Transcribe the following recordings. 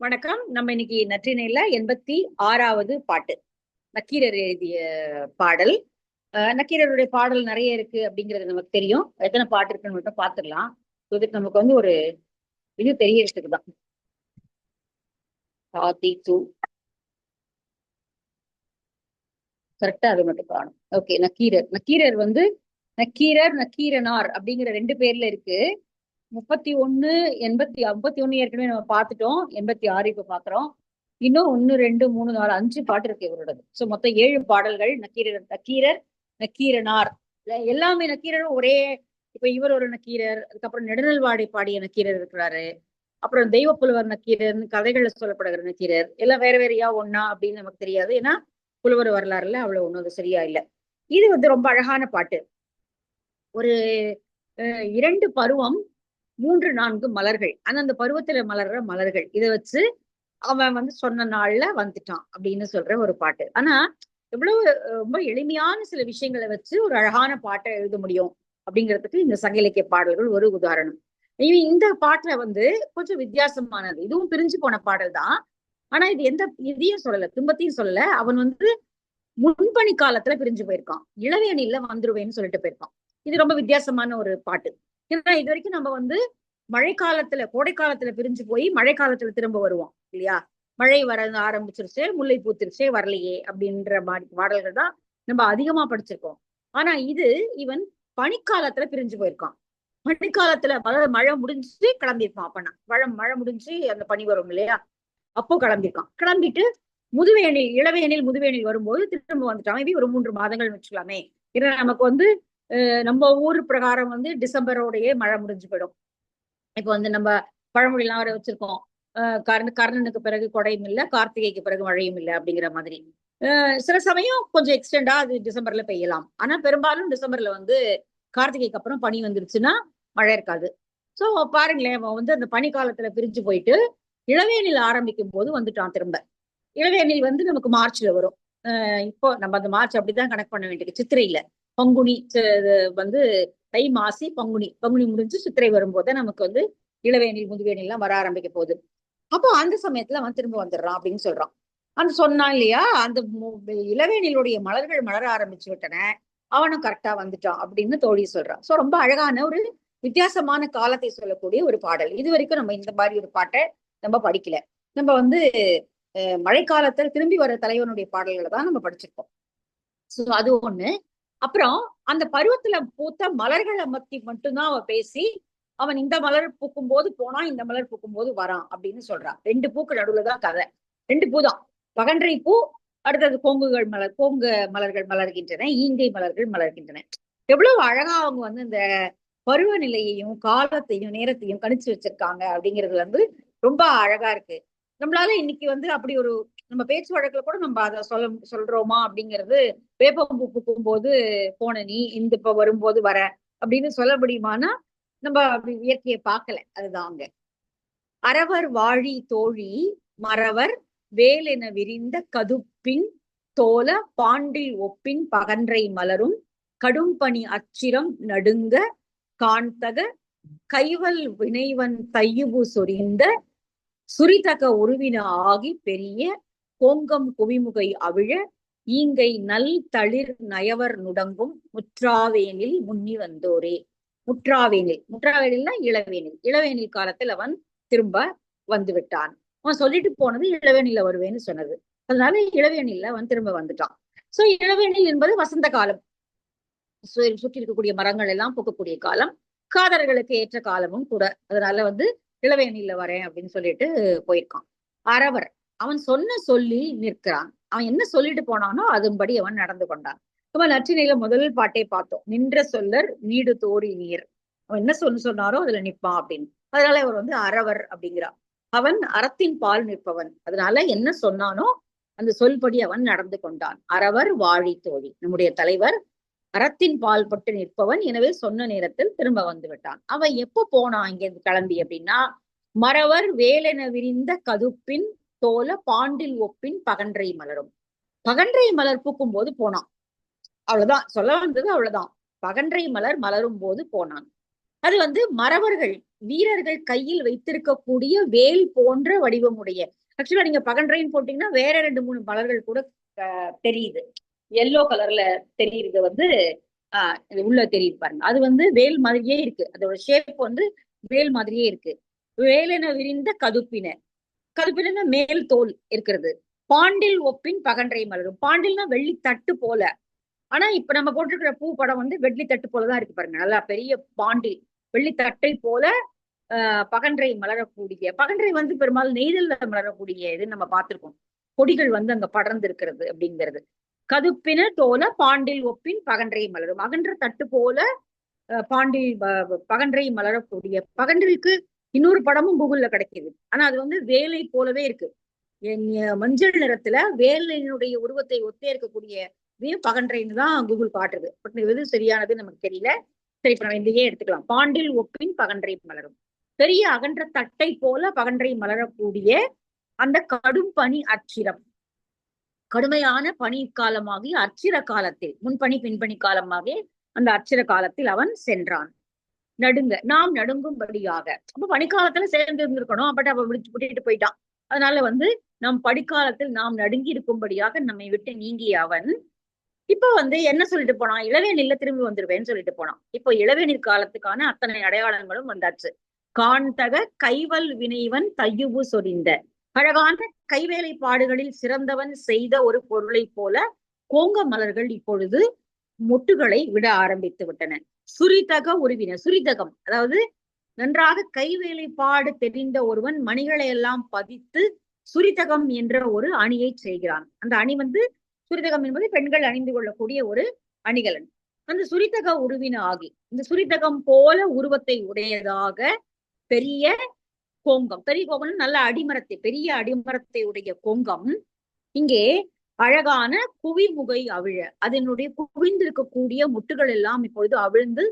வணக்கம். நம்ம இன்னைக்கு நற்றினையில எண்பத்தி ஆறாவது பாட்டு. நக்கீரர் எழுதிய பாடல். நக்கீரருடைய பாடல் நிறைய இருக்கு அப்படிங்கிறது நமக்கு தெரியும். எத்தனை பாட்டு இருக்குன்னு மட்டும் பாத்துக்கலாம். இதுக்கு நமக்கு வந்து ஒரு இது தெரியறதுக்கு தான். சாத்தி தூ கரெக்டா அது மட்டும் காணும். ஓகே நக்கீரர். நக்கீரர் வந்து நக்கீரர் நக்கீரனார் அப்படிங்கிற ரெண்டு பேர்ல இருக்கு. முப்பத்தி ஒன்னு எண்பத்தி ஐம்பத்தி ஒண்ணு ஏற்கனவே நம்ம பார்த்துட்டோம். எண்பத்தி ஆறு இப்ப பாக்குறோம் இன்னும் ஒன்னு ரெண்டு மூணு நாலு அஞ்சு பாட்டு இருக்கு இவரோடது. சோ மொத்தம் ஏழு பாடல்கள் நக்கீரர் நக்கீரர் நக்கீரனார். இல்ல, எல்லாமே நக்கீரரும் ஒரே இப்ப இவர் ஒரு நக்கீரர் அதுக்கப்புறம் நெடுநல்வாடை பாடிய நக்கீரர் இருக்கிறாரு. அப்புறம் தெய்வ புலவர் நக்கீரர் கதைகள்ல சொல்லப்படுகிற நக்கீரர். எல்லாம் வேற வேறையா ஒன்னா அப்படின்னு நமக்கு தெரியாது. ஏன்னா புலவர் வரலாறுல அவ்வளவு ஒண்ணும் அது சரியா இல்ல. இது வந்து ரொம்ப அழகான பாட்டு. ஒரு அஹ், இரண்டு பருவம் மூன்று நான்கு மலர்கள். அந்தந்த அந்த பருவத்துல மலர்ற மலர்கள். இதை வச்சு அவன் வந்து சொன்ன நாள்ல வந்துட்டான் அப்படின்னு சொல்ற ஒரு பாட்டு. ஆனா எவ்வளவு ரொம்ப எளிமையான சில விஷயங்களை வச்சு ஒரு அழகான பாட்டை எழுத முடியும் அப்படிங்கிறதுக்கு இந்த சங்க இலக்கிய பாடல்கள் ஒரு உதாரணம். இந்த பாட்டுல வந்து கொஞ்சம் வித்தியாசமானது. இதுவும் பிரிஞ்சு போன பாடல் தான். ஆனா இது எந்த இதையும் சொல்லல துன்பத்தையும் சொல்லல. அவன் வந்து முன்பணி காலத்துல பிரிஞ்சு போயிருக்கான். இளவேணில வந்துருவேன்னு சொல்லிட்டு போயிருக்கான். இது ரொம்ப வித்தியாசமான ஒரு பாட்டு. ஏன்னா இது வரைக்கும் நம்ம வந்து மழை காலத்துல கோடை காலத்துல பிரிஞ்சு போய் மழை காலத்துல திரும்ப வருவோம் இல்லையா? மழை வர ஆரம்பிச்சிருச்சு முல்லை பூத்திருச்சே வரலையே அப்படின்ற மாதிரி பாடல்கள் தான் நம்ம அதிகமா படிச்சிருக்கோம். ஆனா இது இவன் பனிக்காலத்துல பிரிஞ்சு போயிருக்கான் பனிக்காலத்துல அதாவது மழை முடிஞ்சு கிளம்பியிருப்பான் அப்பனா மழை மழை முடிஞ்சு அந்த பனி வரும் இல்லையா? அப்போ கிளம்பியிருக்கான் கிளம்பிட்டு முதுவேனில் இளவேனில் முதுவேனில் வரும்போது திரும்ப வந்துட்டான் இது ஒரு மூன்று மாதங்கள் வச்சுக்கலாமே. ஏன்னா நமக்கு வந்து நம்ம ஊர் பிரகாரம் வந்து டிசம்பரோடையே மழை முடிஞ்சு போயிடும். இப்போ வந்து நம்ம பழமொழிலாம் வர வச்சிருக்கோம். அஹ் கர்ண கர்ணனுக்கு பிறகு கொடையும் இல்லை கார்த்திகைக்கு பிறகு மழையும் இல்லை அப்படிங்கிற மாதிரி. சில சமயம் கொஞ்சம் எக்ஸ்டெண்டா அது டிசம்பர்ல பெய்யலாம். ஆனா பெரும்பாலும் டிசம்பர்ல வந்து கார்த்திகைக்கு அப்புறம் பனி வந்துருச்சுன்னா மழை இருக்காது. சோ பாருங்களேன் அவன் வந்து அந்த பனி காலத்துல பிரிஞ்சு போயிட்டு இளவேனில் ஆரம்பிக்கும் போது வந்துட்டான் திரும்ப. இளவேனில் வந்து நமக்கு மார்ச்ல வரும். இப்போ நம்ம அந்த மார்ச் அப்படிதான் கணக்கு பண்ண வேண்டியது சித்திரையில. பங்குனி வந்து தை மாசி பங்குனி. பங்குனி முடிஞ்சு சித்திரை வரும்போது நமக்கு வந்து இளவேனில் முதுவேனில் எல்லாம் வர ஆரம்பிக்க போகுது. அப்போ அந்த சமயத்துல அவன் திரும்ப வந்துடுறான் அப்படின்னு சொல்றான். அந்த சொன்னான் இல்லையா அந்த மு- இளவேனிலுடைய மலர்கள் மலர ஆரம்பிச்சு விட்டன அவனும் கரெக்டா வந்துட்டான் அப்படின்னு தோழி சொல்றான் சோ ரொம்ப அழகான ஒரு வித்தியாசமான காலத்தை சொல்லக்கூடிய ஒரு பாடல். இது வரைக்கும் நம்ம இந்த மாதிரி ஒரு பாட்டை நம்ம படிக்கல. நம்ம வந்து அஹ், திரும்பி வர தலைவனுடைய பாடல்களை தான் நம்ம படிச்சிருக்கோம். சோ அது ஒண்ணு. அப்புறம் அந்த பருவத்துல பூத்த மலர்களை பத்தி மட்டும்தான் அவ பேசி அவன் இந்த மலர் பூக்கும் போது போனா இந்த மலர் பூக்கும் போது வரான் அப்படின்னு சொல்றான் ரெண்டு பூக்கு நடுவுல தான் கதை. ரெண்டு பூ தான். பகன்றை பூ அடுத்தது கோங்குகள் மலர் கோங்கு மலர்கள் மலர்கின்றன ஈங்கை மலர்கள் மலர்கின்றன. எவ்வளவு அழகா அவங்க வந்து இந்த பருவநிலையையும் காலத்தையும் நேரத்தையும் கணிச்சு வச்சிருக்காங்க அப்படிங்கிறது வந்து ரொம்ப அழகா இருக்கு. நம்மளால இன்னைக்கு வந்து அப்படி ஒரு நம்ம பேச்சு வழக்குல கூட நம்ம அதை சொல்ல சொல்றோமா அப்படிங்கிறது வேப்பம்பூ பூக்கும் போது போன நீ இந்த இப்ப வரும்போது வர அப்படின்னு சொல்ல முடியுமானா நம்ம அப்படி இயற்கையை பார்க்கல அதுதாங்க அறவர் வாழி தோழி மறவர் வேலென விரிந்த கதுப்பின் தோல பாண்டில் ஒப்பின் பகன்றை மலரும் கடும்பனி அச்சிரம் நடுங்க காண்தக கைவல் வினைவன் தையுபு சொரிந்த சுரிதக உருவின ஆகி பெரிய கோங்கம் குவிமுகை அவிழ ஈங்கை நல் தளிர் நயவர் நுடங்கும் முற்றாவேனில் முன்னி வந்தோரே. முற்றாவேனில் முற்றாவேனில்னா இளவேனில். இளவேனில் காலத்தில் அவன் திரும்ப வந்து விட்டான் அவன் சொல்லிட்டு போனது இளவேனில வருவேன்னு சொன்னது. அதனால இளவேனில அவன் திரும்ப வந்துட்டான். சோ இளவேனில் என்பது வசந்த காலம். சுற்றி இருக்கக்கூடிய மரங்கள் எல்லாம் பூக்கக்கூடிய காலம். காதலர்களுக்கு ஏற்ற காலமும் கூட. அதனால வந்து இளவேனில வரேன் அப்படின்னு சொல்லிட்டு போயிருக்கான். அரவர் அவன் சொன்ன சொல்லி நிற்கிறான். அவன் என்ன சொல்லிட்டு போனானோ அதன்படி அவன் நடந்து கொண்டான். நம்ம நற்றினையில முதல் பாட்டே பார்த்தோம். நின்ற சொல்லர் நீடு தோடி நீர். அவன் என்ன சொல்லு சொன்னாரோ அதுல நிப்பான் அப்படின்னு. அதனால அவர் வந்து அறவர் அப்படிங்கிறான் அவன் அறத்தின் பால் நிற்பவன். அதனால என்ன சொன்னானோ அந்த சொல்படி அவன் நடந்து கொண்டான். அறவர் வாழி தோழி. நம்முடைய தலைவர் அறத்தின் பால் பட்டு நிற்பவன். எனவே சொன்ன நேரத்தில் திரும்ப வந்து விட்டான் அவன் எப்ப போனான் இங்கிருந்து கிளம்பி அப்படின்னா மறவர் வேலென விரிந்த கதுப்பின் தோல பாண்டில் ஒப்பின் பகன்றை மலரும். பகன்றை மலர் பூக்கும் போது போனான். அவ்வளவுதான். சொல்ல வந்தது அவ்வளவுதான். பகன்றை மலர் மலரும் போது போனான். அது வந்து மறவர்கள் வீரர்கள் கையில் வைத்திருக்கக்கூடிய வேல் போன்ற வடிவமுடைய. ஆக்சுவலா நீங்க பகன்றைன்னு போட்டீங்கன்னா வேற ரெண்டு மூணு மலர்கள் கூட அஹ், தெரியுது. எல்லோ கலர்ல தெரியுறது வந்து ஆஹ் உள்ள தெரியுது பாருங்க. அது வந்து வேல் மாதிரியே இருக்கு. அதோட ஷேப் வந்து வேல் மாதிரியே இருக்கு. வேலென விரிந்த கதுப்பின. கதுப்பின மேல் தோல் இருக்கிறது. பாண்டில் ஒப்பின் பகன்றை மலரும். பாண்டில்னா வெள்ளி தட்டு போல. ஆனா இப்ப நம்ம போட்டிருக்கிற பூ படம் வந்து வெள்ளி தட்டு போலதான் இருக்கு பாருங்க. நல்லா பெரிய பாண்டில் வெள்ளி தட்டை போல ஆஹ் பகன்றை மலரக்கூடிய. பகன்றை வந்து பெரும்பாலும் நெய்தல்ல மலரக்கூடிய இதுன்னு நம்ம பார்த்திருக்கோம். கொடிகள் வந்து அங்க படர்ந்து இருக்கிறது அப்படிங்கிறது. கதுப்பின தோல பாண்டில் ஒப்பின் பகன்றை மலரும். அகன்ற தட்டு போல அஹ், பாண்டில் ப- பகன்றை மலரக்கூடிய பகன்றிற்கு இன்னொரு படமும் கூகுள்ல கிடைக்குது. ஆனா அது வந்து வேலை போலவே இருக்கு. மஞ்சள் நிறத்துல வேலையினுடைய உருவத்தை ஒத்தே இருக்கக்கூடிய இதையும் பகன்றைன்னு தான் கூகுள் காட்டுது. பட் எது சரியானது நமக்கு தெரியல. சரி இப்ப நம்ம இதையே எடுத்துக்கலாம். பாண்டில் ஒப்பின் பகன்றை மலரும். பெரிய அகன்ற தட்டை போல பகன்றை மலரக்கூடிய அந்த கடும் பனி அச்சிரம். கடுமையான பனி காலமாகி அச்சிர காலத்தில் முன்பணி பின்பணி காலமாகி அந்த அச்சிர காலத்தில் அவன் சென்றான். நடுங்க நாம் நடுங்கும்படியாக. அப்ப பனிக்காலத்துல சேர்ந்து இருந்திருக்கணும் பட் அவ விழிச்சு விட்டுட்டு போயிட்டான். அதனால வந்து நம் படிக்காலத்தில் நாம் நடுங்கி இருக்கும்படியாக நம்மை விட்டு நீங்கிய அவன் இப்ப வந்து என்ன சொல்லிட்டு போனான்? இளவேனில்ல திரும்பி வந்துருவேன்னு சொல்லிட்டு போனான். இப்போ இளவேநீர் காலத்துக்கான அத்தனை அடையாளங்களும் வந்தாச்சு. காண்தக கைவல் வினைவன் தையுவு சொரிந்த அழகான கைவேலைப்பாடுகளில் சிறந்தவன் செய்த ஒரு பொருளைப் போல கோங்க மலர்கள் இப்பொழுது மொட்டுகளை விட ஆரம்பித்து விட்டன. சுரிதக உருவின சுரிதகம். அதாவது நன்றாக கைவேலைப்பாடு தெரிந்த ஒருவன் மணிகளை எல்லாம் பதித்து சுரிதகம் என்ற ஒரு அணியை செய்கிறான். அந்த அணி வந்து சுரிதகம் என்பது பெண்கள் அணிந்து கொள்ளக்கூடிய ஒரு அணிகலன். அந்த சுரிதக உருவின ஆகி இந்த சுரிதகம் போல உருவத்தை உடையதாக பெரிய கோங்கம். பெரிய கோங்கம் நல்ல அடிமரத்தை பெரிய அடிமரத்தை உடைய கோங்கம். இங்கே அழகான குவிமுகை அவிழ அதனுடைய குவிந்திருக்கக்கூடிய முட்டுகள் எல்லாம் இப்பொழுது அவிழ்ந்து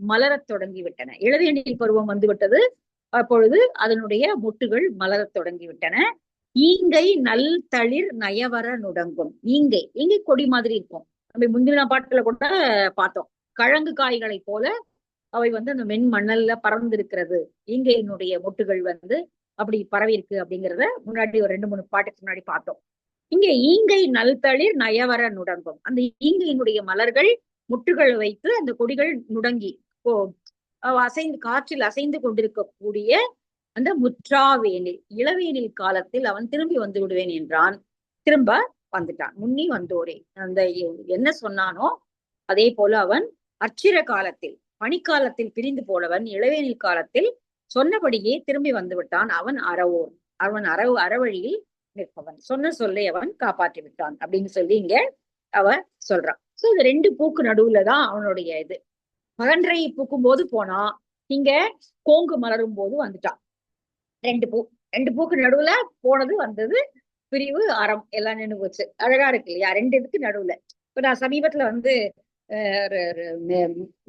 மலரத் தொடங்கி விட்டன இளவேனில் பருவம் வந்து விட்டது அப்பொழுது அதனுடைய முட்டுகள் மலரத் தொடங்கி விட்டன ஈங்கை நல் தளிர் நயவர நுடங்கும். ஈங்கை. ஈங்கை கொடி மாதிரி இருக்கும்? நம்ம முந்தின பாட்டுல கூட பார்த்தோம். கழங்கு காய்களை போல அவை வந்து அந்த மென் மணல்ல பறந்திருக்கிறது ஈங்கையினுடைய மொட்டுகள் வந்து அப்படி பரவி இருக்கு அப்படிங்கிறத முன்னாடி ஒரு ரெண்டு மூணு பாட்டுக்கு முன்னாடி பார்த்தோம். இங்கே ஈங்கை நல்தளிர் நயவர நுடங்கும். அந்த ஈங்கையினுடைய மலர்கள் முட்டுகள் வைத்து அந்த கொடிகள் நுடங்கி அசைந்து காற்றில் அசைந்து கொண்டிருக்கக்கூடிய அந்த முற்றாவேனில் இளவேனில் காலத்தில் அவன் திரும்பி வந்து விடுவேன் என்றான். திரும்ப வந்துட்டான். முன்னி வந்தோரே. அந்த என்ன சொன்னானோ அதே போல அவன் அச்சிர காலத்தில் பனிக்காலத்தில் பிரிந்து போனவன் இளவேனில் காலத்தில் சொன்னபடியே திரும்பி வந்து விட்டான் அவன் அறவோன். அவன் அறவு அறவழியில் நிற்பவன். சொன்ன சொல்லை அவன் காப்பாற்றி விட்டான் அப்படின்னு சொல்லி இங்க அவ சொல்றான். சோ இந்த ரெண்டு பூக்கு நடுவுல தான் அவனுடைய இது. மகன்றை பூக்கும் போது போனா இங்க கோங்கு மலரும் போது வந்துட்டான். ரெண்டு பூ ரெண்டு பூக்கு நடுவுல போனது வந்தது பிரிவு அறம். எல்லாம் நின்று போச்சு. அழகா இருக்கு இல்லையா? ரெண்டு இதுக்கு நடுவுல. இப்ப நான் சமீபத்துல வந்து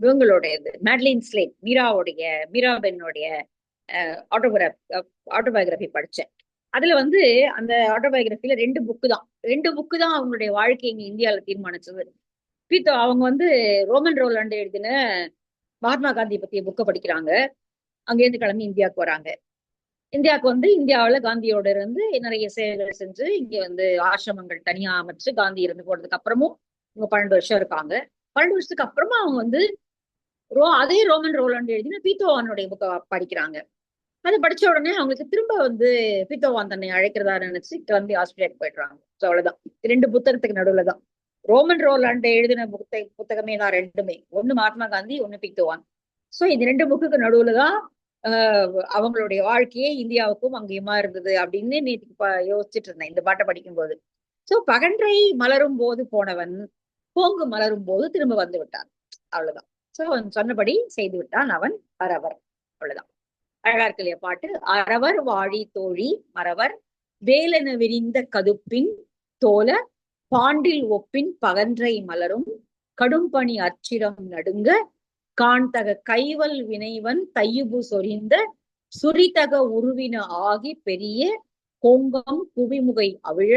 இவங்களுடையது. இது மேட்லின் ஸ்லேட் மீராவுடைய மீராபென்னுடைய ஆட்டோகிராஃப் ஆட்டோபயோகிராஃபி படிச்சேன் அதுல வந்து அந்த ஆட்டோபயோகிராஃபில ரெண்டு புக்கு தான். ரெண்டு புக்கு தான் அவங்களுடைய வாழ்க்கை இங்க இந்தியால தீர்மானிச்சது பீத்தோ அவங்க வந்து ரோமன் ரோலாண்டு எழுதின மகாத்மா காந்தி பத்திய புக்கை படிக்கிறாங்க. அங்கேருந்து கிளம்பி இந்தியாவுக்கு வராங்க. இந்தியாவுக்கு வந்து இந்தியாவில் காந்தியோட இருந்து நிறைய சேவைகள் செஞ்சு இங்க வந்து ஆசிரமங்கள் தனியா அமைச்சு காந்தி இருந்து போனதுக்கு அப்புறமும் இவங்க பன்னெண்டு வருஷம் இருக்காங்க. பன்னெண்டு வருஷத்துக்கு அப்புறமா அவங்க வந்து ரோ அதே ரோமன் ரோலண்ட் எழுதின பீத்தோவானுடைய புக்கை படிக்கிறாங்க. அதை படிச்ச உடனே அவங்களுக்கு திரும்ப வந்து பீத்தோவான் தன்னை அழைக்கிறதா நினைச்சு கிளம்பி ஆஸ்திரேலியாவுக்கு போயிடுறாங்க. ஸோ அவ்வளவுதான். ரெண்டு புத்தகத்துக்கு நடுவுல தான் ரோமன் ரோலாண்ட் எழுதின புத்த புத்தகமே தான் ரெண்டுமே. ஒண்ணு மகாத்மா காந்தி ஒண்ணு பீத்தோவான். சோ இந்த ரெண்டு புக்குக்கு நடுவுல தான் ஆஹ் அவங்களுடைய வாழ்க்கையே இந்தியாவுக்கும் அங்கேயுமா இருந்தது அப்படின்னு நேற்று யோசிச்சுட்டு இருந்தேன். இந்த பாட்டை படிக்கும்போது. சோ பகன்றை மலரும் போது போனவன் பூங்கு மலரும் போது திரும்ப வந்து விட்டான். அவ்வளவுதான். சோ அவன் சொன்னபடி செய்து விட்டான் அவன் அரவர். அவ்வளவுதான். அழகா இருக்கு இல்லையா பாட்டு? அரவர் வாழி தோழி மறவர் வேலென விரிந்த கதுப்பின் தோல பாண்டில் ஒப்பின் பகன்றை மலரும் கடும்பனி அச்சிரம் நடுங்க காண்தக கைவல் வினைவன் தையுபு சொரிந்த சுரிதக உருவின ஆகி பெரிய கோங்கம் குவிமுகை அவிழ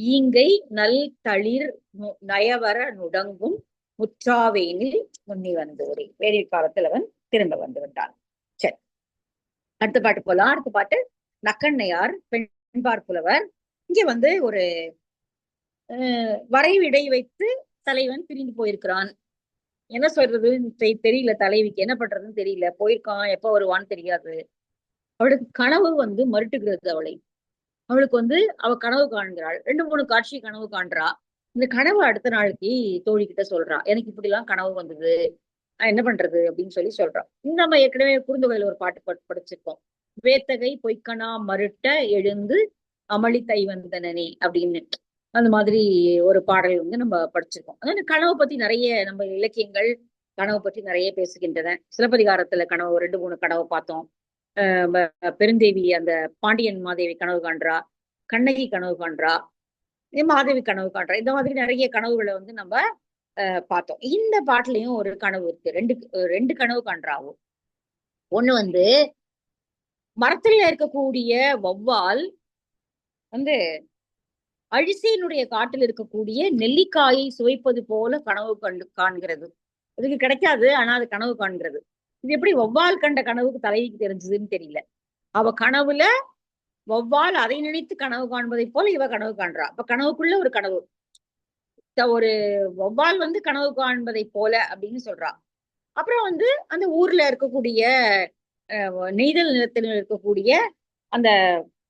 ஈங்கை நல் தளிர் நு- நயவர நுடங்கும் முற்றாவேனில் முன்னி வந்தோரே வேலை காலத்தில் அவன் திரும்ப வந்து விட்டான். சரி. அடுத்த பாட்டு போலாம். அடுத்த பாட்டு நக்கண்ணையார் பெண்பார் புலவர். இங்க வந்து ஒரு வரைவிடை வைத்து தலைவன் பிரிந்து போயிருக்கிறான். என்ன சொல்றதுன்னு தெரியல. தலைவிக்கு என்ன பண்றதுன்னு தெரியல. போயிருக்கான். எப்ப வருவான்னு தெரியாது. அவளுக்கு கனவு வந்து மறுட்டுகிறது அவளை. அவளுக்கு வந்து அவ கனவு காண்கிறாள். ரெண்டு மூணு காட்சி கனவு காண்றா. இந்த கனவு அடுத்த நாளைக்கு தோழி கிட்ட சொல்றா. எனக்கு இப்படி எல்லாம் கனவு வந்தது. என்ன பண்றது? அப்படின்னு சொல்லி சொல்றா. நம்ம ஏற்கனவே குறுந்தொகையில ஒரு பாட்டு படி- படிச்சிருக்கோம். வேத்தகை பொய்க்கனா மருட்ட எழுந்து அமளி தை வந்தனனே அப்படின்னு. அந்த மாதிரி ஒரு பாடல் வந்து நம்ம படிச்சிருக்கோம். அதாவது கனவை பத்தி நிறைய நம்ம இலக்கியங்கள் கனவை பற்றி நிறைய பேசுகின்றன. சிலப்பதிகாரத்துல கனவு ரெண்டு மூணு கனவை பார்த்தோம். பெருந்தேவி அந்த பாண்டியன் மாதேவி கனவு காண்றா கண்ணகி கனவு காண்றா இதே மாதவி கனவு காண்றா இந்த மாதிரி நிறைய கனவுகளை வந்து நம்ம அஹ், பார்த்தோம். இந்த பாட்டுலயும் ஒரு கனவு இருக்கு. ரெண்டு ரெண்டு கனவு காண்றாவும் ஒண்ணு வந்து மரத்துல இருக்கக்கூடிய வௌவால் வந்து அழிசையினுடைய காட்டில் இருக்கக்கூடிய நெல்லிக்காயை சுவைப்பது போல கனவு கண்டு காண்கிறது. அதுக்கு கிடைக்காது ஆனா அது கனவு காண்கிறது. இது எப்படி வௌவால் கண்ட கனவுக்கு தலைவிக்கு தெரிஞ்சதுன்னு தெரியல. அவ கனவுல வௌவால் அதை நினைத்து கனவு காண்பதை போல இவ கனவு காண்றா. அப்ப கனவுக்குள்ள ஒரு கனவு. ஒரு வௌவால் வந்து கனவு காண்பதை போல அப்படின்னு சொல்றா. அப்புறம் வந்து அந்த ஊர்ல இருக்கக்கூடிய அஹ், நெய்தல் நிலத்தில் இருக்கக்கூடிய அந்த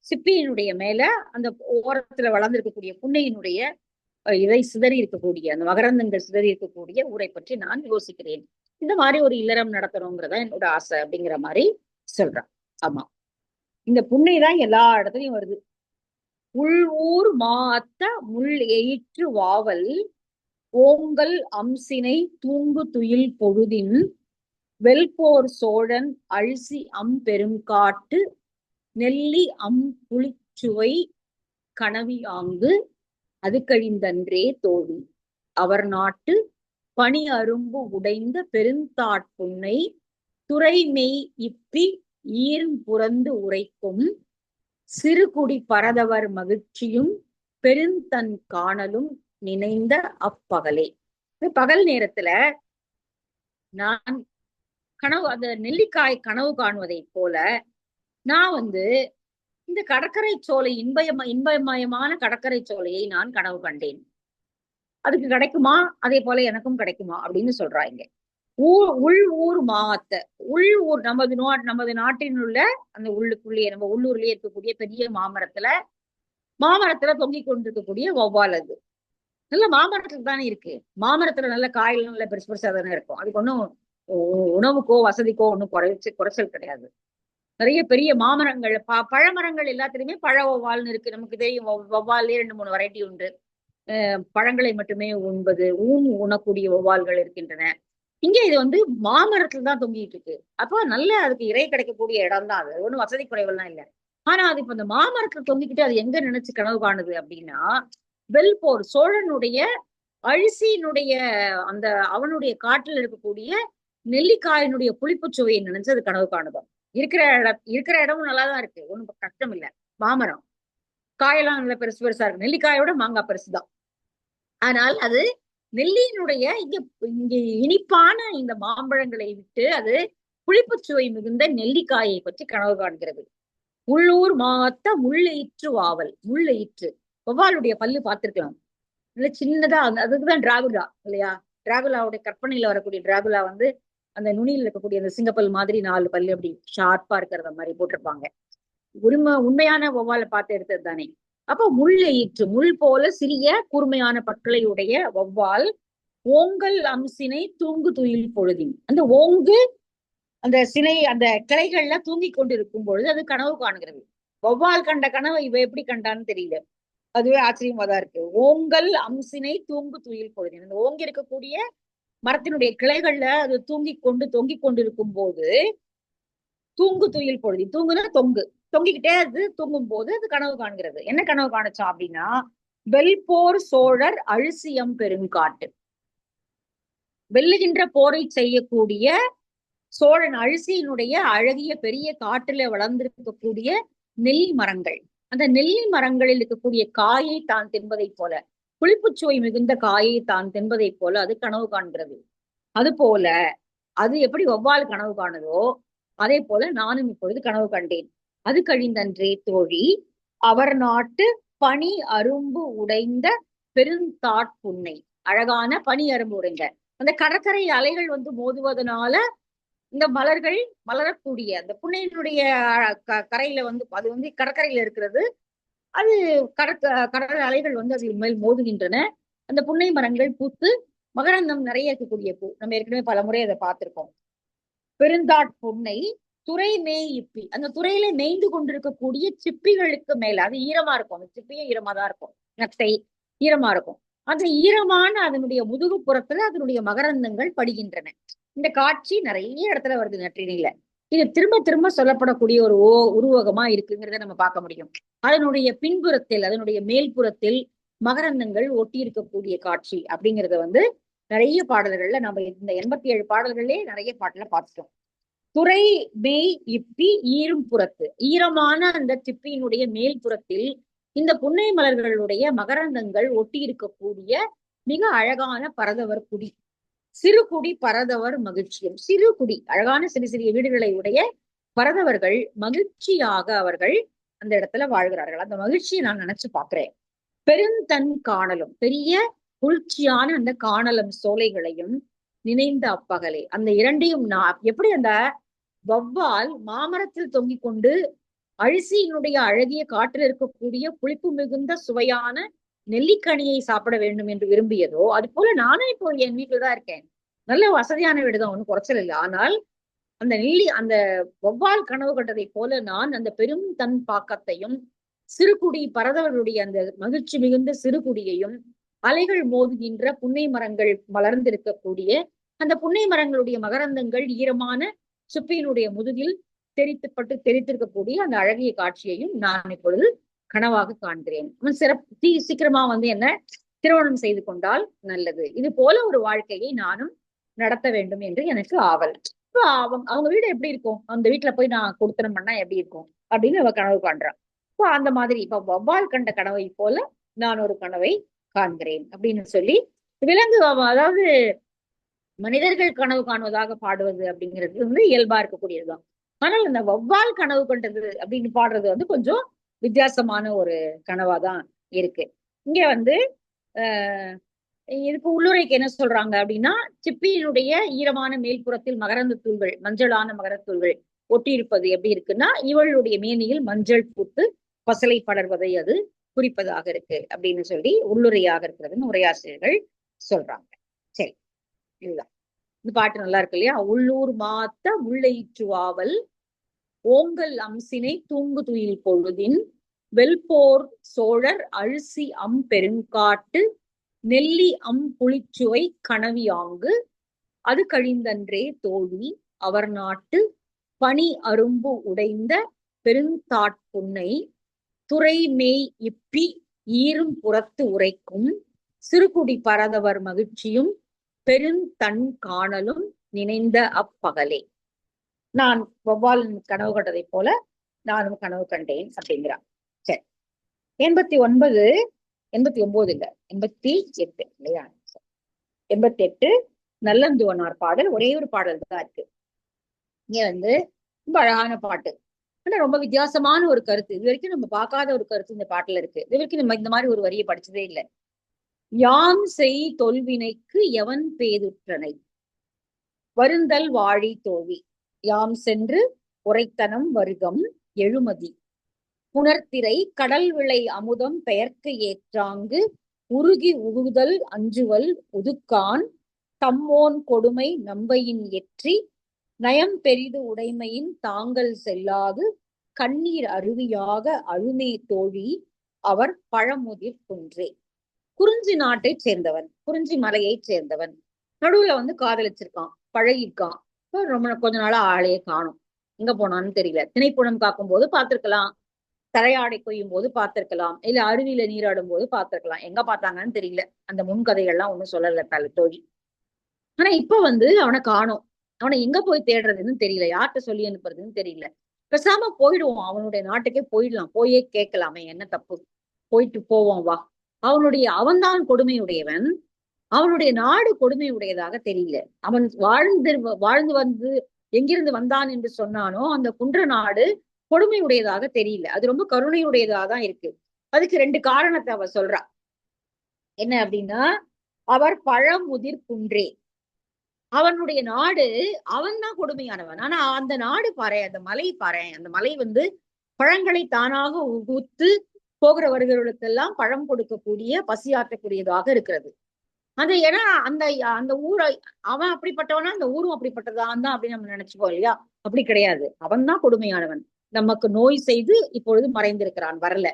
சிப்பியினுடைய மேல அந்த ஓரத்துல வளர்ந்திருக்கக்கூடிய புன்னையினுடைய இதை சிதறி இருக்கக்கூடிய அந்த மகரந்தங்கள் சிதறி இருக்கக்கூடிய ஊரை பற்றி நான் யோசிக்கிறேன். இந்த மாதிரி ஒரு இல்லறம் நடத்தணுங்கிறதா என்னோட ஆசை அப்படிங்கிற மாதிரி சொல்றான். ஆமா. இந்த புண்ணை தான் எல்லா இடத்துலயும் வருது. உள்வூர் மாத்த முள் எயிற்று வாவல் ஓங்கல் அம்சினை தூங்கு துயில் பொழுதின் வெல்போர் சோழன் அழிசி அம் பெருங்காட்டு நெல்லி அம் புளிச்சுவை கனவி ஆங்கு அது கழிந்தன்றே தோழி. அவர் நாட்டு பனி அரும்பு உடைந்த பெருந்தாட்புன்னை துறைமெய் இப்பி ஈர்ம் புறந்து உரைக்கும். சிறுகுடி பரதவர் மகிழ்ச்சியும் பெருந்தன் காணலும் நினைந்த அப்பகலே. பகல் நேரத்துல நான் கனவு அந்த நெல்லிக்காய் கனவு காணுவதை போல நான் வந்து இந்த கடற்கரை சோலை இன்பயம இன்பமயமான கடற்கரை சோலையை நான் கனவு கண்டேன். அதுக்கு கிடைக்குமா? அதே போல எனக்கும் கிடைக்குமா? அப்படின்னு சொல்றாங்க. ஊர் உள் ஊர் மாத்த உள் ஊர் நமது நோ நமது நாட்டின் உள்ள அந்த உள்ளுக்குள்ளேயே நம்ம உள்ளூர்லயே இருக்கக்கூடிய பெரிய மாமரத்துல மாமரத்துல தொங்கிக் கொண்டிருக்கக்கூடிய வௌவால் அது. நல்ல மாமரத்துல தானே இருக்கு. மாமரத்துல நல்ல காயில் நல்ல பெருசு பெருசா தானே இருக்கும். அதுக்கு ஒன்றும் உணவுக்கோ வசதிக்கோ ஒன்றும் குறைச்சு குறைச்சல் கிடையாது. நிறைய பெரிய மாமரங்கள் ப பழமரங்கள் எல்லாத்துலயுமே பழ வௌவால்னு இருக்கு. நமக்கு தெரியும். வௌ- ரெண்டு மூணு வெரைட்டி உண்டு. பழங்களை மட்டுமே உண்பது ஊன் உணக்கூடிய ஒவ்வால்கள் இருக்கின்றன. இங்க இது வந்து மாமரத்துல தான் தொங்கிட்டு இருக்கு. அப்போ நல்ல அதுக்கு இறை கிடைக்கக்கூடிய இடம் தான் அது. ஒன்றும் வசதி குறைவெல்லாம் இல்லை. ஆனா அது இப்ப இந்த மாமரத்துல தொங்கிக்கிட்டு அது எங்க நினைச்சு கனவு காணுது அப்படின்னா வெல்போர் சோழனுடைய அழிசியினுடைய அந்த அவனுடைய காட்டில் இருக்கக்கூடிய நெல்லிக்காயினுடைய புளிப்பு சுவையை நினைச்சு அது கனவு காணுதான் இருக்கிற இடம் இருக்கிற இடமும் நல்லா தான் இருக்கு. ஒன்றும் கஷ்டம் இல்ல. மாமரம். காயெல்லாம் நல்ல பெருசு பெருசா இருக்கு. நெல்லிக்காயோட மாங்காய் பெருசுதான். ஆனால் அது நெல்லியினுடைய இங்க இங்க இனிப்பான இந்த மாம்பழங்களை விட்டு அது புளிப்பு சுவை மிகுந்த நெல்லிக்காயை பற்றி கனவு காண்கிறது. உள்ளூர் மாத்த முள்ளையிற்று வாவல் முள்ளையிற்று வௌவாலுடைய பல்லு பார்த்திருக்கலாம். நல்ல சின்னதா அந்த அதுக்குதான் டிராகுலா இல்லையா? டிராகுலாவுடைய கற்பனையில வரக்கூடிய டிராகுலா வந்து அந்த நுனியில் இருக்கக்கூடிய அந்த சிங்கப்பல் மாதிரி நாலு பல்லு அப்படி ஷார்ப்பா இருக்கிறத மாதிரி போட்டிருப்பாங்க. உரிமை உண்மையான வௌவால பார்த்து எடுத்தது தானே அப்ப முள்ளெயிற்று முள் போல சிறிய கூர்மையான பற்களை உடைய வௌவால் ஓங்கல் அம்சினை தூங்கு துயில் பொழுதின். அந்த ஓங்கு அந்த சினை அந்த கிளைகள்ல தூங்கி கொண்டிருக்கும் பொழுது அது கனவு காணுகிறது. வௌவால் கண்ட கனவை இவ எப்படி கண்டான்னு தெரியல. அதுவே ஆச்சரியமா தான் இருக்கு. ஓங்கல் அம்சினை தூங்கு துயில் பொழுதின். அந்த ஓங்கி இருக்கக்கூடிய மரத்தினுடைய கிளைகள்ல அது தூங்கி கொண்டு தொங்கிக் கொண்டிருக்கும் போது தூங்கு துயில் பொழுதி தூங்குனா தொங்கு. தொங்கிக்கிட்டே அது தூங்கும் போது அது கனவு காண்கிறது. என்ன கனவு காணுச்சா அப்படின்னா வெல்போர் சோழர் அழிசியம் பெருங்காட்டு. வெல்லுகின்ற போரை செய்யக்கூடிய சோழன் அழிசியினுடைய அழகிய பெரிய காட்டுல வளர்ந்திருக்கக்கூடிய நெல்லி மரங்கள். அந்த நெல்லி மரங்களில் இருக்கக்கூடிய காயை தான் தின்பதைப் போல புளிப்புச்சுவை மிகுந்த காயை தான் தின்பதைப் போல அது கனவு காண்கிறது. அது போல அது எப்படி வௌவால் கனவு காணுதோ அதே போல நானும் இப்பொழுது கனவு கண்டேன். அது கழிந்தன்றே தோழி அவர் நாட்டு பனி அரும்பு உடைந்த பெருந்தாட்புன்னை அழகான பனி அரும்பு உடைந்த. அந்த கடற்கரை அலைகள் வந்து மோதுவதனால இந்த மலர்கள் மலரக்கூடிய அந்த புன்னையினுடைய அஹ், கரையில வந்து அது வந்து கடற்கரையில இருக்கிறது. அது கடற்க கடல் அலைகள் வந்து அதில் மேல் மோதுகின்றன. அந்த புன்னை மரங்கள் பூத்து மகரந்தம் நிறைய இருக்கக்கூடிய பூ. நம்ம ஏற்கனவே பல முறை அதை பார்த்திருக்கோம். பெருந்தாட் புன்னை துறை மேய் இப்பி அந்த துறையில மேய்ந்து கொண்டிருக்கக்கூடிய சிப்பிகளுக்கு மேல அது ஈரமா இருக்கும். அந்த சிப்பியும் ஈரமா தான் இருக்கும். நத்தை ஈரமா இருக்கும். அந்த ஈரமான அதனுடைய முதுகு புறத்துல அதனுடைய மகரந்தங்கள் படுகின்றன. இந்த காட்சி நிறைய இடத்துல வருது நற்றினில இது திரும்ப திரும்ப சொல்லப்படக்கூடிய ஒரு ஓ உருவகமா இருக்குங்கிறத நம்ம பார்க்க முடியும். அதனுடைய பின்புறத்தில் அதனுடைய மேல்புறத்தில் மகரந்தங்கள் ஒட்டி இருக்கக்கூடிய காட்சி அப்படிங்கறத வந்து நிறைய பாடல்கள்ல நம்ம இந்த எண்பத்தி ஏழு பாடல்களே நிறைய பாட்டுல பார்த்துட்டோம். துறை மேய் இப்பி ஈரும் புறத்து. ஈரமான அந்த சிப்பியினுடைய மேல்புறத்தில் இந்த புன்னை மலர்களுடைய மகரந்தங்கள் ஒட்டி இருக்கக்கூடிய மிக அழகான பரதவர் குடி. சிறு குடி பரதவர் மகிழ்ச்சியும். சிறு குடி அழகான சிறு சிறிய வீடுகளை உடைய பரதவர்கள் மகிழ்ச்சியாக அவர்கள் அந்த இடத்துல வாழ்கிறார்கள். அந்த மகிழ்ச்சியை நான் நினைச்சு பாக்குறேன் பெருந்தன் காணலும் பெரிய குளிர்ச்சியான அந்த காணலும் சோலைகளையும் நினைந்த அப்பகலே. அந்த இரண்டையும் நான் எப்படி அந்த வௌவால் மாமரத்தில் தொங்கிக் கொண்டு அழிசியினுடைய அழகிய காற்றில் இருக்கக்கூடிய புளிப்பு மிகுந்த சுவையான நெல்லிக்கனியை சாப்பிட வேண்டும் என்று விரும்பியதோ அது போல நானும் இப்போ என் வீட்டுலதான் இருக்கேன். நல்ல வசதியான வீடுதான் ஒன்றும் குறைச்சல் இல்லை. ஆனால் அந்த நெல்லி அந்த வௌவால் கனவு கட்டதை போல நான் அந்த பெரும் தன் பாக்கத்தையும் சிறுகுடி பரதவர்களுடைய அந்த மகிழ்ச்சி மிகுந்த சிறுகுடியையும் அலைகள் மோதுகின்ற புன்னை மரங்கள் வளர்ந்திருக்கக்கூடிய அந்த புன்னை மரங்களுடைய மகரந்தங்கள் ஈரமான சுப்பியினுடைய முதுகில் தெரித்துப்பட்டு தெரித்திருக்கக்கூடிய அந்த அழகிய காட்சியையும் நான் இப்பொழுது கனவாக காண்கிறேன். அவன் சிறப்பு தீ சீக்கிரமா வந்து என்ன திருமணம் செய்து கொண்டால் நல்லது. இது போல ஒரு வாழ்க்கையை நானும் நடத்த வேண்டும் என்று எனக்கு ஆவல். இப்ப அவங்க அவங்க வீடு எப்படி இருக்கும்? அந்த வீட்டுல போய் நான் கொடுத்தனம் பண்ணா எப்படி இருக்கும்? அப்படின்னு அவ கனவு காண்றான் இப்போ அந்த மாதிரி இப்ப வவ்வால் கண்ட கனவை போல நான் ஒரு கனவை காண்கிறேன் அப்படின்னு சொல்லி விலங்கு அதாவது மனிதர்கள் கனவு காணுவதாக பாடுவது அப்படிங்கிறது வந்து இயல்பா இருக்கக்கூடியதுதான். ஆனால் இந்த வௌவால் கனவு கொண்டது அப்படின்னு பாடுறது வந்து கொஞ்சம் வித்தியாசமான ஒரு கனவாதான் இருக்கு. இங்க வந்து ஆஹ் இதுக்கு உள்ளுரைக்கு என்ன சொல்றாங்க அப்படின்னா சிப்பியினுடைய ஈரமான மேல்புறத்தில் மகரந்த தூள்கள் மஞ்சளான மகரத் தூள்கள் ஒட்டி இருப்பது எப்படி இருக்குன்னா இவளுடைய மேனியில் மஞ்சள் பூத்து பசலை படர்வதை அது குறிப்பதாக இருக்கு அப்படின்னு சொல்லி உள்ளுரையாக இருக்கிறதுன்னு உரையாசிரியர்கள் சொல்றாங்க. சரி இதுதான். இந்த பாட்டு நல்லா இருக்கு இல்லையா? உள்ளூர் மாத்த முள்ளையிற்றுவாவல் ஓங்கல் அம்சினை தூங்கு துயில் பொழுதின் வெல்போர் சோழர் அழுசி அம் பெருங்காட்டு நெல்லி அம் புளிச்சுவை கனவியாங்கு அது கழிந்தன்றே தோழி அவர் நாட்டு பனி அரும்பு உடைந்த பெருந்தாட்புன்னை துறை மெய் இப்பி ஈரும் புறத்து உரைக்கும். சிறுகுடி பரதவர் மகிழ்ச்சியும் பெருந்தன் காணலும் நினைந்த அப்பகலே. நான் வௌவால் கனவு கண்டதைப் போல நானும் கனவு கண்டேன் அப்படிங்கிறான் சரி. எண்பத்தி ஒன்பது எண்பத்தி ஒன்பது இல்ல எண்பத்தி எட்டு இல்லையா? எண்பத்தி எட்டு நல்லந்துவனார் பாடல் ஒரே ஒரு பாடல் தான் இருக்கு. இங்க வந்து ரொம்ப அழகான பாட்டு. ஆனா ரொம்ப வித்தியாசமான ஒரு கருத்து. இது வரைக்கும் நம்ம பார்க்காத ஒரு கருத்து இந்த பாட்டுல இருக்கு. இது வரைக்கும் நம்ம இந்த மாதிரி ஒரு வரியை படிச்சதே இல்லை. யாம் செய் தொல்வினைக்கு எவன் பேதுற்றனை? வருந்தல் வாழி தோழி. யாம் சென்று உரைத்தனம் வருகம் எழுமதி. புணர்த்திரை கடல் விளை அமுதம் பெயர்க்க ஏற்றாங்கு உருகி உழுதல் அஞ்சுவல் உதுக்கான் தம்மோன் கொடுமை நம்பையின் எற்றி நயம் பெரிது உடைமையின் தாங்கள் செல்லாது கண்ணீர் அருவியாக அழுமே தோழி அவர் பழமுதிர் குன்றே. குறிஞ்சி நாட்டை சேர்ந்தவன் குறிஞ்சி மலையை சேர்ந்தவன். நடுவுல வந்து காதலிச்சிருக்கான் பழகிருக்கான் ரொம்ப கொஞ்ச நாளா ஆளையே காணும். எங்க போனான்னு தெரியல. திணைப்புணம் காக்கும் போது பார்த்திருக்கலாம். தரையாடை கொய்யும் போது பார்த்திருக்கலாம். இல்ல அருவியில நீராடும் போது பார்த்திருக்கலாம். எங்க பார்த்தாங்கன்னு தெரியல. அந்த முன்கதைகள்லாம் ஒண்ணும் சொல்லல தலை தோழி. ஆனா இப்ப வந்து அவனை காணும். அவனை எங்க போய் தேடுறதுன்னு தெரியல. யார்கிட்ட சொல்லி அனுப்புறதுன்னு தெரியல. பேசாம போயிடுவோம். அவனுடைய நாட்டுக்கே போயிடலாம். போயே கேட்கலாமே. என்ன தப்பு? போயிட்டு போவோம் வா. அவனுடைய அவன்தான் கொடுமையுடையவன். அவனுடைய நாடு கொடுமை உடையதாக தெரியல. அவன் வாழ்ந்து வாழ்ந்து வந்து எங்கிருந்து வந்தான் என்று சொன்னானோ அந்த குன்ற நாடு கொடுமையுடையதாக தெரியல. அது ரொம்ப கருணையுடையதாக தான் இருக்கு. அதுக்கு ரெண்டு காரணத்தை அவ சொல்றா. என்ன அப்படின்னா அவர் பழமுதிர் குன்றே. அவனுடைய நாடு அவன் தான் கொடுமையானவன். ஆனா அந்த நாடு பாரு அந்த மலை பாரு அந்த மலை வந்து பழங்களை தானாக உகுத்து போகிற வருகிறவர்களுக்கெல்லாம் பழம் கொடுக்கக்கூடிய பசியாற்றக்கூடியதாக இருக்கிறது. அந்த ஏன்னா அந்த அந்த ஊரை அவன் அப்படிப்பட்டவனா அந்த ஊரும் அப்படிப்பட்டதான் தான் அப்படின்னு நம்ம நினைச்சுப்போம் இல்லையா? அப்படி கிடையாது. அவன் தான் கொடுமையானவன். நமக்கு நோய் செய்து இப்பொழுது மறைந்திருக்கிறான் வரல.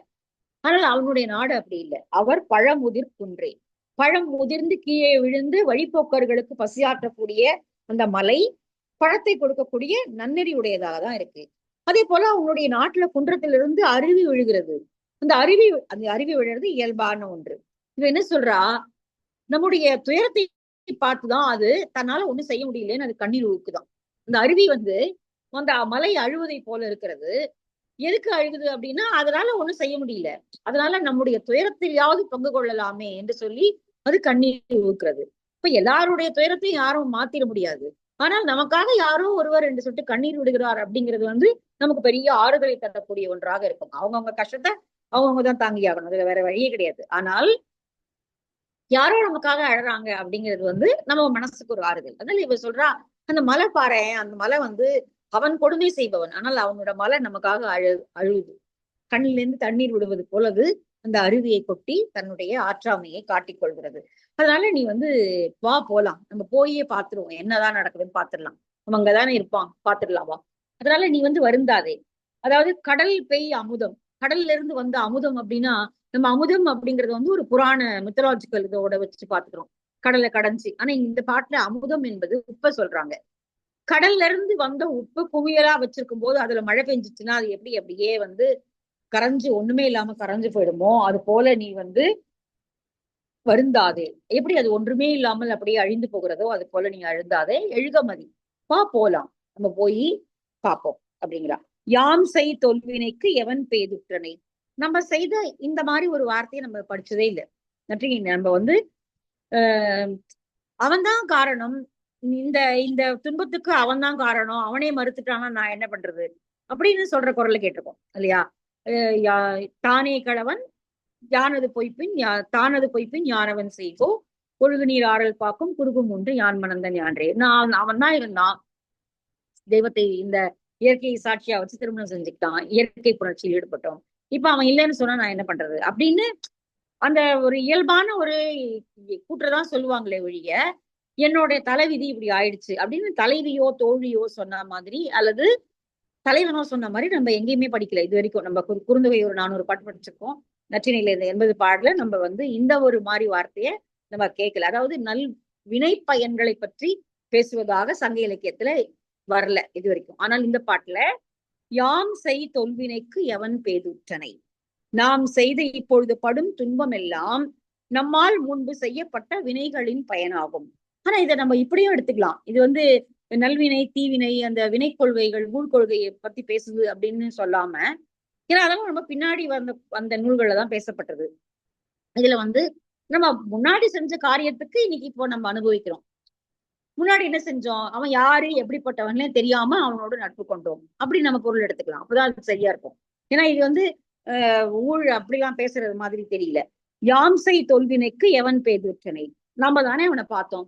ஆனால் அவனுடைய நாடு அப்படி இல்லை. அவர் பழமுதிர் குன்றே. பழம் முதிர்ந்து கீழே விழுந்து வழிப்போக்கர்களுக்கு பசியாற்றக்கூடிய அந்த மலை பழத்தை கொடுக்கக்கூடிய நன்னெறி உடையதாக தான் இருக்கு. அதே போல அவங்களுடைய நாட்டுல குன்றத்திலிருந்து அருவி விழுகிறது. அந்த அருவி அந்த அருவி விழுறது இயல்பான ஒன்று. இவ என்ன சொல்றா? நம்முடைய துயரத்தை பார்த்துதான் அது தன்னால ஒண்ணும் செய்ய முடியலன்னு அது கண்ணீர் ஊக்குதான் அந்த அருவி வந்து அந்த மலை அழுவதை போல இருக்கிறது. எதுக்கு அழுகுது அப்படின்னா அதனால ஒண்ணும் செய்ய முடியல. அதனால நம்முடைய துயரத்திலாவது பங்கு கொள்ளலாமே என்று சொல்லி அது கண்ணீர் ஊக்குறது. இப்ப எல்லாருடைய துயரத்தையும் யாரும் மாத்திட முடியாது. ஆனால் நமக்காக யாரோ ஒருவர் என்று சொல்லிட்டு கண்ணீர் விடுகிறார் அப்படிங்கிறது வந்து நமக்கு பெரிய ஆறுதலை தரக்கூடிய ஒன்றாக இருக்கும். அவங்கவுங்க கஷ்டத்தை அவங்கவுங்க தான் தாங்கியாகணும். அதுல வேற வழியே கிடையாது. ஆனால் யாரோ நமக்காக அழறாங்க அப்படிங்கிறது வந்து நம்ம மனசுக்கு ஒரு ஆறுதல். அதனால இவ சொல்றா அந்த மலை பாரு அந்த மலை வந்து அவன் கொடுமை செய்பவன். ஆனால் அவனோட மலை நமக்காக அழு அழுது. கண்ணில இருந்து தண்ணீர் விடுவது போலது அந்த அருவியை கொட்டி தன்னுடைய ஆற்றாமையை காட்டிக் கொள்கிறது. அதனால நீ வந்து வா போலாம். நம்ம போயே பார்த்துருவோம். என்னதான் நடக்குதுன்னு பாத்துடலாம் நம்ம அங்கதானே இருப்பான் பாத்துடலாம் வா. அதனால நீ வந்து வருந்தாதே. அதாவது கடல் பெய் அமுதம். கடல்ல இருந்து வந்த அமுதம் அப்படின்னா நம்ம அமுதம் அப்படிங்கறது வந்து ஒரு புராண மித்தலாஜிக்கல் இதோட வச்சு பாத்துக்கிறோம் கடலை கடைஞ்சி ஆனா இந்த பாட்டுல அமுதம் என்பது உப்ப சொல்றாங்க. கடல்ல இருந்து வந்த உப்பு குவியலா வச்சிருக்கும் போது அதுல மழை பெஞ்சிச்சுன்னா அது எப்படி அப்படியே வந்து கரைஞ்சு ஒண்ணுமே இல்லாம கரைஞ்சு போயிடுமோ? அது போல நீ வந்து வருந்தாதே. எப்படி அது ஒன்றுமே இல்லாமல் அப்படியே அழிந்து போகிறதோ அது போல நீ அழுந்தாதே. எழுகமதி வா போலாம். நம்ம போய் பார்ப்போம் அப்படிங்கிறா. யாம் செய் தொல்வினைக்கு எவன் பேதுற்றனை. நம்ம செய்த இந்த மாதிரி ஒரு வார்த்தையை நம்ம படிச்சதே இல்லை. நன்றி. நம்ம வந்து ஆஹ் அவன்தான் காரணம். இந்த இந்த துன்பத்துக்கு அவன்தான் காரணம். அவனே மறுத்துட்டானா நான் என்ன பண்றது? அப்படின்னு சொல்ற குரல்ல கேட்டிருக்கோம் இல்லையா? தானே கழவன் யானது பொய்ப்பின் தானது பொய்ப்பின் யானவன் செய்வோ ஒழுகு நீர் ஆறல் பாக்கும் குறுகும் உண்டு யான் மணந்தன் யான்றே நான் அவன் தான் இருந்தான் தெய்வத்தை இந்த இயற்கையை சாட்சியா வச்சு திருமணம் செஞ்சுக்கிட்டான். இயற்கை புணர்ச்சியில் ஈடுபட்டோம். இப்ப அவன் இல்லைன்னு சொன்னா நான் என்ன பண்றது? அப்படின்னு அந்த ஒரு இயல்பான ஒரு கூற்றதான் சொல்லுவாங்களே ஒழிய என்னோட தலைவிதி இப்படி ஆயிடுச்சு அப்படின்னு தலைவியோ தோழியோ சொன்ன மாதிரி அல்லது தலைவனோ சொன்ன மாதிரி நம்ம எங்கேயுமே படிக்கல. இது வரைக்கும் நம்ம குறு- குறுந்தொகை ஒரு நானூறு பாட்டு படிச்சிருக்கோம். நற்றினையில இந்த எண்பது பாடல நம்ம வந்து இந்த ஒரு மாதிரி வார்த்தைய நம்ம கேட்கல. அதாவது நல் வினை பயன்களை பற்றி பேசுவதாக சங்க இலக்கியத்துல வரல இது வரைக்கும். ஆனால் இந்த பாட்டுல யாம் செய் தொல்வினைக்கு எவன் பேதுற்றனை? நாம் செய்த இப்பொழுது படும் துன்பம் எல்லாம் நம்மால் முன்பு செய்யப்பட்ட வினைகளின் பயனாகும். ஆனா இதை நம்ம இப்படியும் எடுத்துக்கலாம். இது வந்து நல்வினை தீவினை அந்த வினை கொள்கைகள் ஊழ் கொள்கையை பத்தி பேசுது அப்படின்னு சொல்லாம ஏன்னா அதெல்லாம் ரொம்ப பின்னாடி வந்த அந்த நூல்கள்ல தான் பேசப்பட்டது. இதுல வந்து நம்ம முன்னாடி செஞ்ச காரியத்துக்கு இன்னைக்கு இப்போ நம்ம அனுபவிக்கிறோம். முன்னாடி என்ன செஞ்சோம்? அவன் யாரு? எப்படிப்பட்டவன்லே தெரியாம அவனோட நட்பு கொண்டோம். அப்படி நம்ம பொருள் எடுத்துக்கலாம். அப்பதான் அது சரியா இருக்கும். ஏன்னா இது வந்து ஆஹ் ஊழ் அப்படிலாம் பேசுறது மாதிரி தெரியல. யாம்சை தொல்வினைக்கு எவன் பேதுற்றனை? நம்ம தானே அவனை பார்த்தோம்.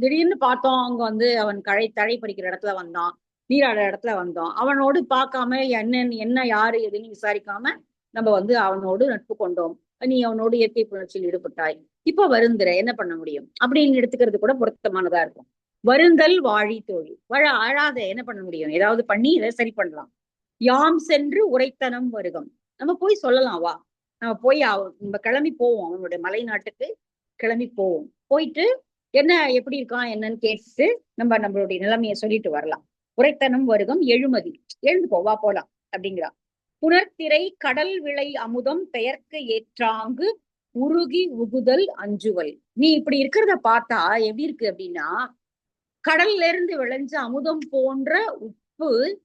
திடீர்னு பார்த்தோம் அவங்க வந்து அவன் கழை தழை படிக்கிற இடத்துல வந்தான். நீராடுற இடத்துல வந்தோம் அவனோடு பார்க்காம என்ன என்ன யாரு எதுன்னு விசாரிக்காம நம்ம வந்து அவனோடு நட்பு கொண்டோம். நீ அவனோடு இயற்கை புணர்ச்சியில் ஈடுபட்டாய். இப்ப வருந்துற என்ன பண்ண முடியும்? அப்படின்னு எடுத்துக்கிறது கூட பொருத்தமானதா இருக்கும். வருந்தல் வாழி தோழி. வாழ ஆழாத என்ன பண்ண முடியும்? ஏதாவது பண்ணி இதை சரி பண்ணலாம். யாம் சென்று உரைத்தனம் வருகம். நம்ம போய் சொல்லலாம் வா. நம்ம போய் அவ- நம்ம கிளம்பி போவோம். அவனுடைய மலை நாட்டுக்கு கிளம்பி போவோம். போயிட்டு என்ன எப்படி இருக்கான் என்னன்னு கேட்டுட்டு நம்ம நம்மளுடைய நிலைமையை சொல்லிட்டு வரலாம். உரைத்தனம் வருகம் எழுமதி. எழுந்து போவா போலாம் அப்படிங்கிறா. புனர்த்திரை கடல் விளை அமுதம் பெயர்க்க ஏற்றாங்கு உருகி உகுதல் அஞ்சுவல். நீ இப்படி இருக்கிறத பார்த்தா எப்படி இருக்கு அப்படின்னா கடல்ல இருந்து விளைஞ்ச அமுதம் போன்ற உப்பு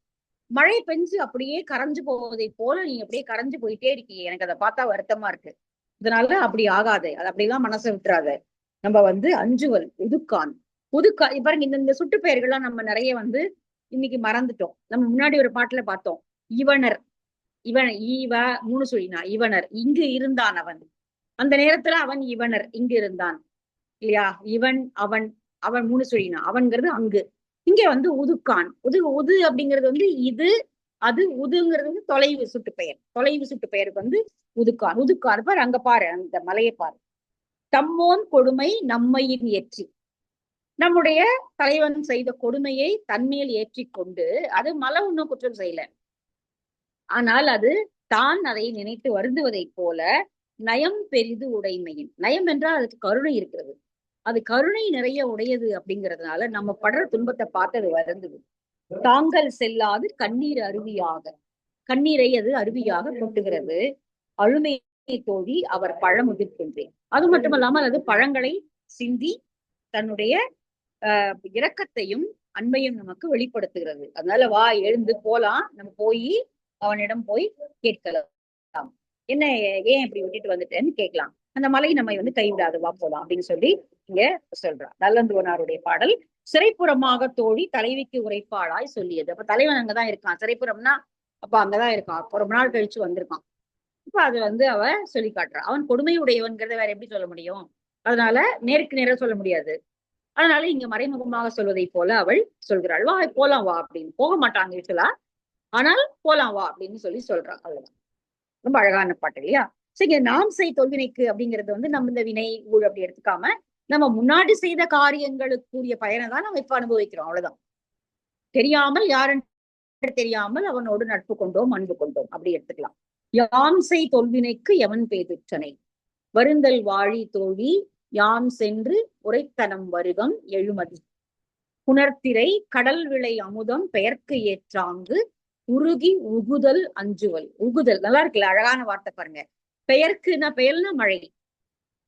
மழை பெஞ்சு அப்படியே கரைஞ்சு போவதை போல நீ அப்படியே கரைஞ்சு போயிட்டே இருக்கீங்க எனக்கு அதை பார்த்தா வருத்தமா இருக்கு. இதனால அப்படி ஆகாது. அது அப்படிலாம் மனசை விட்டுறாத. நம்ம வந்து அஞ்சுவல் உதுக்கான் புதுக்கா பாருங்க இந்த இந்த சுட்டு பெயர்கள்லாம் நம்ம நிறைய வந்து இன்னைக்கு மறந்துட்டோம். நம்ம முன்னாடி ஒரு பாட்டுல பார்த்தோம். இவனர். இவன் ஈவ மூணு சொல்லினா இவனர். இங்கு இருந்தான் அவன். அந்த நேரத்துல அவன் இவனர். இங்கு இருந்தான். இல்லையா? இவன் அவன் அவன் மூணு சொல்லினா அவன்கிறது அங்கு. இங்க வந்து உதுக்கான் உது உது அப்படிங்கிறது வந்து இது அது உதுங்கிறது வந்து தொலைவு சுட்டு பெயர். தொலைவு சுட்டு பெயருக்கு வந்து உதுக்கான் உதுக்கான் பாரு அங்க பாரு அந்த மலையை பாரு. தம்மோன் கொடுமை நம்மையின் ஏற்றி. நம்முடைய தலைவன் செய்த கொடுமையை தன்மேல் ஏற்றி கொண்டு அது மலை ஒன்றும் குற்றம் செய்யல. ஆனால் அது தான் அதை நினைத்து வருந்துவதைப் போல நயம் பெரிது உடைமையின். நயம் என்றால் அதுக்கு கருணை இருக்கிறது. அது கருணை நிறைய உடையது அப்படிங்கிறதுனால நம்ம படுற துன்பத்தை பார்த்து அது வருந்துது. தாங்கள் செல்லாது கண்ணீர் அருவியாக. கண்ணீரை அது அருவியாக கொட்டுகிறது. அழுமை தோழி அவர் பழம் அது மட்டுமல்லாமல் அது பழங்களை சிந்தி தன்னுடைய ஆஹ் இரக்கத்தையும் அன்பையும் நமக்கு வெளிப்படுத்துகிறது. அதனால வா எழுந்து போலாம். நம்ம போய் அவனிடம் போய் கேட்கலாம். என்ன ஏன் இப்படி விட்டுட்டு வந்துட்டேன்னு கேட்கலாம். அந்த மலை நம்மை வந்து கைவிடாது. வா போலாம் அப்படின்னு சொல்லி இங்க சொல்றா நல்லந்துவனாருடைய பாடல் சிறைப்புறமாக தோழி தலைவிக்கு உரைப்பாளாய் சொல்லியது. அப்ப தலைவன் அங்கதான் இருக்கான். சிறைப்புறம்னா அப்ப அங்கதான் இருக்கான். ரொம்ப நாள் கழிச்சு வந்திருக்கான். இப்ப அது வந்து அவ சொல்லி காட்டுறான். அவன் கொடுமையுடையவன்கிறத வேற எப்படி சொல்ல முடியும்? அதனால நேருக்கு நேரம் சொல்ல முடியாது. அதனால இங்க மறைமுகமாக சொல்வதை போல அவள் சொல்கிறாள். வா போலாம் வா அப்படின்னு. போக மாட்டாங்க யூஸ்வலா ஆனால் போலாம் வா அப்படின்னு சொல்லி சொல்றான். அவ்வளவுதான். ரொம்ப அழகான பாட்டு இல்லையா? சரி நாம் செய் தொல்வினைக்கு அப்படிங்கிறது வந்து நம்ம இந்த வினை ஊழ் அப்படி எடுத்துக்காம நம்ம முன்னாடி செய்த காரியங்களுக்குரிய பயனை தான் நம்ம இப்ப அனுபவிக்கிறோம். அவ்வளவுதான். தெரியாமல் யாருன்னு தெரியாமல் அவனோடு நட்பு கொண்டோம் அன்பு கொண்டோம். அப்படி எடுத்துக்கலாம். யாம் செய் தொல்வினைக்கு எவன் பேதிற்றனை? வருந்தல் வாழி தோழி யாம் சென்று உரைத்தனம் வருகம் எழுமதி. புணர்த்திரை கடல் விளை அமுதம் பெயர்க்கு ஏற்றாங்கு உருகி உகுதல் அஞ்சுவல். உகுதல் நல்லா இருக்குல்ல அழகான வார்த்தை பாருங்க. பெயர்க்குன்னா பெயல்னா மழை.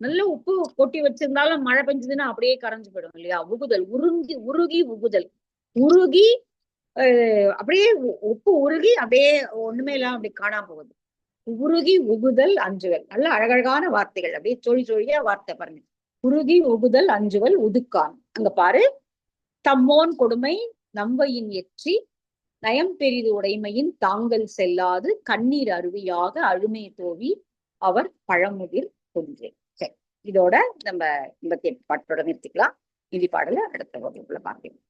நல்ல உப்பு கொட்டி வச்சிருந்தாலும் மழை பெஞ்சதுன்னா அப்படியே கரைஞ்சு போயிடும் இல்லையா? உகுதல் உருங்கி உருகி உகுதல். உருகி அப்படியே உப்பு உருகி அப்படியே ஒண்ணுமே இல்லாம அப்படி காணாம போகுது. உருகி உகுதல் அஞ்சுவல் நல்ல அழகழகான வார்த்தைகள். அப்படியே சொழி சொழியா வார்த்தை பாருங்க. உருகி உகுதல் அஞ்சுவல் உதுக்கான். அங்க பாரு. தம்மோன் கொடுமை நம்பையின் எற்றி நயம் பெரிது உடைமையின் தாங்கள் செல்லாது கண்ணீர் அருவியாக அழுமை தோவி அவர் பழமுதிர் கொன்றே சரி இதோட நம்ம இந்த பாட்டோட நிறுத்திக்கலாம். இந்தி பாடல அடுத்த வகுப்புல பார்க்கலாம்.